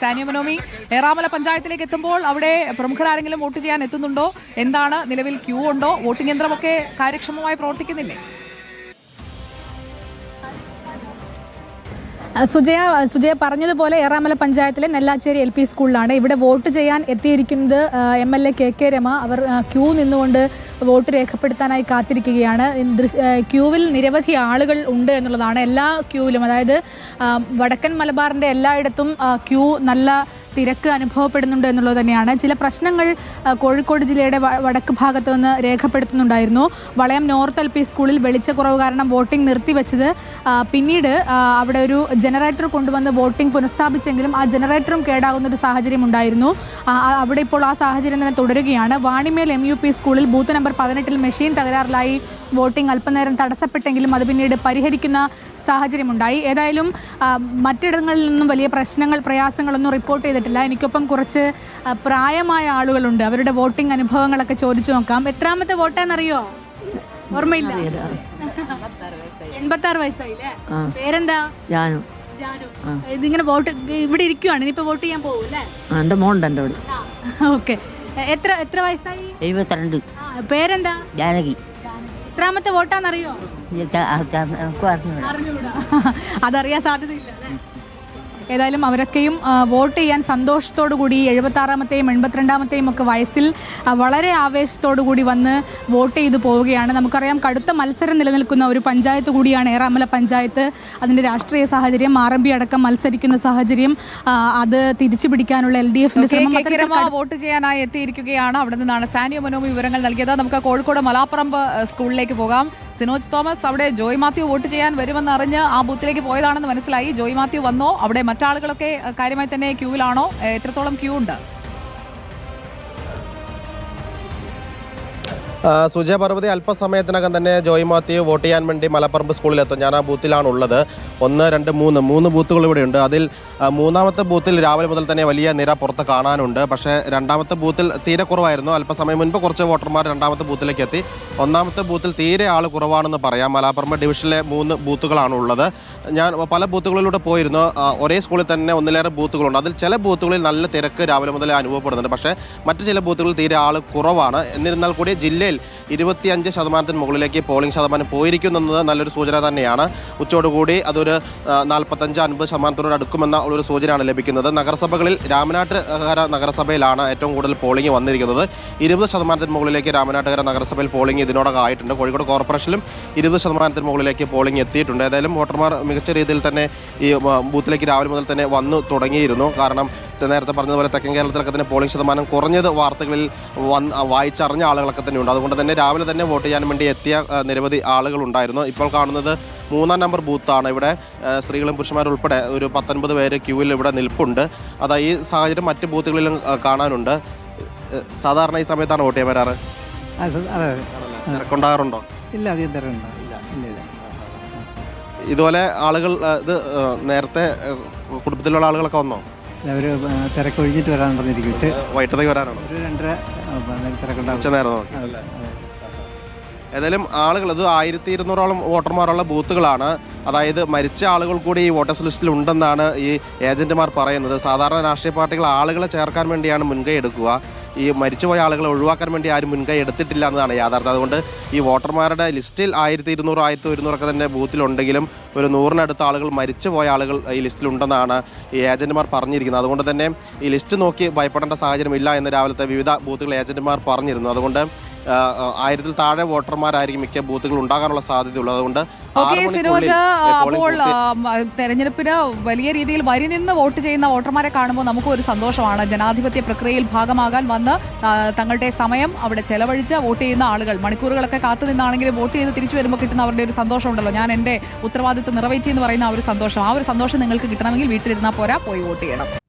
സാനിയമനോമി ഏറാമല പഞ്ചായത്തിലേക്ക് എത്തുമ്പോൾ അവിടെ പ്രമുഖരാരെങ്കിലും വോട്ട് ചെയ്യാൻ എത്തുന്നുണ്ടോ? എന്താണ് നിലവിൽ ക്യൂ ഉണ്ടോ? വോട്ടിംഗ് യന്ത്രമൊക്കെ കാര്യക്ഷമമായി പ്രവർത്തിക്കുന്നില്ലേ? സുജയ സുജയ പറഞ്ഞതുപോലെ ഏറാമല പഞ്ചായത്തിലെ നെല്ലാച്ചേരി എൽ പി സ്കൂളിലാണ്. ഇവിടെ വോട്ട് ചെയ്യാൻ എത്തിയിരിക്കുന്നത് M L A K K Rama. Our queue നിന്നുകൊണ്ട് വോട്ട് രേഖപ്പെടുത്താനായി കാത്തിരിക്കുകയാണ്. ക്യൂവിൽ നിരവധി ആളുകൾ ഉണ്ട് എന്നുള്ളതാണ് എല്ലാ ക്യൂവിലും. അതായത് വടക്കൻ മലബാറിന്റെ എല്ലായിടത്തും ക്യൂ നല്ല തിരക്ക് അനുഭവപ്പെടുന്നുണ്ട് എന്നുള്ളത് തന്നെയാണ്. ചില പ്രശ്നങ്ങൾ കോഴിക്കോട് ജില്ലയുടെ വടക്ക് ഭാഗത്ത് നിന്ന് രേഖപ്പെടുത്തുന്നുണ്ടായിരുന്നു. വളയം നോർത്ത് എൽ പി സ്കൂളിൽ വെളിച്ചക്കുറവ് കാരണം വോട്ടിംഗ് നിർത്തിവെച്ചത്. പിന്നീട് അവിടെ ഒരു ജനറേറ്റർ കൊണ്ടുവന്ന് വോട്ടിംഗ് പുനഃസ്ഥാപിച്ചെങ്കിലും ആ ജനറേറ്ററും കേടാകുന്ന ഒരു സാഹചര്യം ഉണ്ടായിരുന്നു. അവിടെ ഇപ്പോൾ ആ സാഹചര്യം തന്നെ തുടരുകയാണ്. വാണിമേൽ എം യു പി സ്കൂളിൽ ബൂത്ത് നമ്പർ പതിനെട്ടിൽ മെഷീൻ തകരാറിലായി വോട്ടിംഗ് അല്പനേരം തടസ്സപ്പെട്ടെങ്കിലും അത് പിന്നീട് പരിഹരിക്കുന്ന സാഹചര്യമുണ്ടായി. ഏതായാലും മറ്റിടങ്ങളിൽ നിന്നും വലിയ പ്രശ്നങ്ങൾ പ്രയാസങ്ങളൊന്നും റിപ്പോർട്ട് ചെയ്തിട്ടില്ല. എനിക്കൊപ്പം കുറച്ച് പ്രായമായ ആളുകളുണ്ട്. അവരുടെ വോട്ടിംഗ് അനുഭവങ്ങളൊക്കെ ചോദിച്ചു നോക്കാം. എത്രാമത്തെ വോട്ടാന്നറിയോ? ഓർമ്മയില്ല. എൺപത്തി ആറ് വയസ്സായില്ലേ പേരെന്താ? ജാനു. ഇതിങ്ങനെ വോട്ട് ഇവിടെ ഇരിക്കുവാണ്. ഇനിയിപ്പോ വോട്ട് ചെയ്യാൻ പോകും മോണ്ട് എന്റെ മോളുണ്ട് ഓക്കെ. എത്ര എത്ര വയസ്സായി? എഴുപത്തിരണ്ട്. പേരെന്താ? ജാനകി. എത്രാമത്തെ വോട്ടാന്നറിയോ? അതറിയാൻ സാധ്യതയില്ല? ഏതായാലും അവരൊക്കെയും വോട്ട് ചെയ്യാൻ സന്തോഷത്തോടു കൂടി എഴുപത്തി ആറാമത്തെയും എൺപത്തിരണ്ടാമത്തെയും ഒക്കെ വയസ്സിൽ വളരെ ആവേശത്തോടു കൂടി വന്ന് വോട്ട് ചെയ്തു പോവുകയാണ്. നമുക്കറിയാം കടുത്ത മത്സരം നിലനിൽക്കുന്ന ഒരു പഞ്ചായത്ത് കൂടിയാണ് ഏറാമല പഞ്ചായത്ത്. അതിന്റെ രാഷ്ട്രീയ സാഹചര്യം ആർ എം പി അടക്കം മത്സരിക്കുന്ന സാഹചര്യം അത് തിരിച്ചു പിടിക്കാനുള്ള എൽ ഡി എഫിന്റെ വോട്ട് ചെയ്യാനായി എത്തിയിരിക്കുകയാണ്. അവിടെ നിന്നാണ് സാനിയോ മനോമി വിവരങ്ങൾ നൽകിയത്. നമുക്ക് കോഴിക്കോട് മലാപ്പറമ്പ് സ്കൂളിലേക്ക് പോകാം. സിനോജ് തോമസ് അവിടെ ജോയ് മാത്യു വോട്ട് ചെയ്യാൻ വരുമെന്ന് അറിഞ്ഞ് ആ ബൂത്തിലേക്ക് പോയതാണെന്ന് മനസ്സിലായി. ജോയ് മാത്യു വന്നോ? അവിടെ മറ്റാളുകളൊക്കെ കാര്യമായി തന്നെ ക്യൂവിലാണോ? എത്രത്തോളം ക്യൂ ഉണ്ട്? സുജയ പർവതി അല്പസമയത്തിനകം തന്നെ ജോയ് മാത്യു വോട്ട് ചെയ്യാൻ വേണ്ടി മലപ്പറമ്പ് സ്കൂളിലെത്തും. ഞാൻ ആ ബൂത്തിലാണ് ഉള്ളത് ഒന്ന് രണ്ട് മൂന്ന്. മൂന്ന് ബൂത്തുകൾ ഇവിടെയുണ്ട്. അതിൽ മൂന്നാമത്തെ ബൂത്തിൽ രാവിലെ മുതൽ തന്നെ വലിയ നിര പുറത്ത് കാണാനുണ്ട്. പക്ഷേ രണ്ടാമത്തെ ബൂത്തിൽ തീരെ കുറവായിരുന്നു. അല്പസമയം മുൻപ് കുറച്ച് വോട്ടർമാർ രണ്ടാമത്തെ ബൂത്തിലേക്ക് എത്തി. ഒന്നാമത്തെ ബൂത്തിൽ തീരെ ആൾ കുറവാണെന്ന് പറയാം. മലപ്പുറം ഡിവിഷനിലെ മൂന്ന് ബൂത്തുകളാണ് ഉള്ളത് ഞാൻ പല ബൂത്തുകളിലൂടെ പോയിരുന്നു. ഒരേ സ്കൂളിൽ തന്നെ ഒന്നിലേറെ ബൂത്തുകളുണ്ട്. അതിൽ ചില ബൂത്തുകളിൽ നല്ല തിരക്ക് രാവിലെ മുതൽ അനുഭവപ്പെടുന്നുണ്ട്. പക്ഷേ മറ്റു ചില ബൂത്തുകളിൽ തീരെ ആൾ കുറവാണ്. എന്നിരുന്നാൽ കൂടി ജില്ലയിൽ ഇരുപത്തിയഞ്ച് ശതമാനത്തിന് മുകളിലേക്ക് പോളിംഗ് ശതമാനം പോയിരിക്കുന്നത് നല്ലൊരു സൂചന തന്നെയാണ്. ഉച്ചയോടുകൂടി അതൊരു നാൽപ്പത്തഞ്ച് അൻപത് ശതമാനത്തോട് അടുക്കുമെന്ന ഒരു സൂചനയാണ് ലഭിക്കുന്നത്. നഗരസഭകളിൽ രാമനാട്ടുകര നഗരസഭയിലാണ് ഏറ്റവും കൂടുതൽ പോളിംഗ് വന്നിരിക്കുന്നത്. ഇരുപത് ശതമാനത്തിന് മുകളിലേക്ക് രാമനാട്ടുകര നഗരസഭയിൽ പോളിംഗ് ഇതിനോടകം ആയിട്ടുണ്ട്. കോഴിക്കോട് കോർപ്പറേഷനിലും ഇരുപത് ശതമാനത്തിന് മുകളിലേക്ക് പോളിംഗ് എത്തിയിട്ടുണ്ട്. ഏതായാലും വോട്ടർമാർ മികച്ച രീതിയിൽ തന്നെ ഈ ബൂത്തിലേക്ക് രാവിലെ മുതൽ തന്നെ വന്നു തുടങ്ങിയിരുന്നു. കാരണം നേരത്തെ പറഞ്ഞതുപോലെ തെക്കൻ കേരളത്തിലൊക്കെ തന്നെ പോളിംഗ് ശതമാനം കുറഞ്ഞത് വാർത്തകളിൽ വന്ന് വായിച്ചറിഞ്ഞ ആളുകളൊക്കെ തന്നെ ഉണ്ട് അതുകൊണ്ട് തന്നെ രാവിലെ തന്നെ വോട്ട് ചെയ്യാൻ വേണ്ടി എത്തിയ നിരവധി ആളുകളുണ്ടായിരുന്നു ഇപ്പോൾ കാണുന്നത് മൂന്നാം നമ്പർ ബൂത്താണ്. ഇവിടെ സ്ത്രീകളും പുരുഷന്മാരും ഉൾപ്പെടെ ഒരു പത്തൊൻപത് പേര് ക്യൂവിൽ ഇവിടെ നിൽപ്പുണ്ട്. അതാ ഈ സാഹചര്യം മറ്റ് ബൂത്തുകളിലും കാണാനുണ്ട്. സാധാരണ ഈ സമയത്താണ് വോട്ട് ചെയ്യാൻ വരാറ്? തിരക്കുണ്ടാകാറുണ്ടോ? അധികം ഇല്ല ഇല്ല ഇല്ല. ഇതുപോലെ ആളുകൾ ഇത് നേരത്തെ കുടുംബത്തിലുള്ള ആളുകളൊക്കെ വന്നോ? അവർ തിരക്കൊഴിഞ്ഞിട്ട് വരാൻ പറഞ്ഞിരിക്കും. ഉച്ച വൈകിട്ടത്തേക്ക് വരാനാണ്? ഒരു രണ്ടര തിരക്കുണ്ടാവും. അതെ, അതെ. ഏതായാലും ആളുകൾ ഇത് ആയിരത്തി ഇരുന്നൂറോളം വോട്ടർമാരുള്ള ബൂത്തുകളാണ്. അതായത് മരിച്ച ആളുകൾ കൂടി ഈ വോട്ടേഴ്സ് ലിസ്റ്റിൽ ഉണ്ടെന്നാണ് ഈ ഏജന്റുമാർ പറയുന്നത്. സാധാരണ രാഷ്ട്രീയ പാർട്ടികൾ ആളുകളെ ചേർക്കാൻ വേണ്ടിയാണ് മുൻകൈ എടുക്കുക. ഈ മരിച്ചുപോയ ആളുകളെ ഒഴിവാക്കാൻ വേണ്ടി ആരും മുൻകൈ എടുത്തിട്ടില്ല എന്നതാണ് യാഥാർത്ഥ്യം. അതുകൊണ്ട് ഈ വോട്ടർമാരുടെ ലിസ്റ്റിൽ ആയിരത്തി ഇരുന്നൂറ് ആയിരത്തി ഒരുന്നൂറൊക്കെ തന്നെ ബൂത്തിലുണ്ടെങ്കിലും ഒരു നൂറിനടുത്ത ആളുകൾ മരിച്ചുപോയ ആളുകൾ ഈ ലിസ്റ്റിലുണ്ടെന്നാണ് ഈ ഏജന്റുമാർ പറഞ്ഞിരിക്കുന്നത്. അതുകൊണ്ട് തന്നെ ഈ ലിസ്റ്റ് നോക്കി ഭയപ്പെടേണ്ട സാഹചര്യം ഇല്ല എന്ന് രാവിലത്തെ വിവിധ ബൂത്തുകൾ ഏജന്റുമാർ പറഞ്ഞിരുന്നു. അതുകൊണ്ട് ആയിരത്തിൽ താഴെ വോട്ടർമാരായിരിക്കും മിക്ക ബൂത്തുകൾ ഉണ്ടാകാനുള്ള സാധ്യതയുള്ളത്. അതുകൊണ്ട് ഓക്കെ സിനോജ് അപ്പോൾ തെരഞ്ഞെടുപ്പിന് വലിയ രീതിയിൽ വരി നിന്ന് വോട്ട് ചെയ്യുന്ന വോട്ടർമാരെ കാണുമ്പോൾ നമുക്ക് ഒരു സന്തോഷമാണ്. ജനാധിപത്യ പ്രക്രിയയിൽ ഭാഗമാകാൻ വന്ന് തങ്ങളുടെ സമയം അവിടെ ചെലവഴിച്ച് വോട്ട് ചെയ്യുന്ന ആളുകൾ മണിക്കൂറുകളൊക്കെ കാത്തു നിന്നാണെങ്കിലും വോട്ട് ചെയ്ത് തിരിച്ചു വരുമ്പോൾ കിട്ടുന്ന അവരുടെ ഒരു സന്തോഷമുണ്ടല്ലോ. ഞാൻ എന്റെ ഉത്തരവാദിത്വം നിറവേറ്റി എന്ന് പറയുന്ന ആ ഒരു സന്തോഷം. ആ ഒരു സന്തോഷം നിങ്ങൾക്ക് കിട്ടണമെങ്കിൽ വീട്ടിലിരുന്നാൽ പോരാ പോയി വോട്ട് ചെയ്യണം.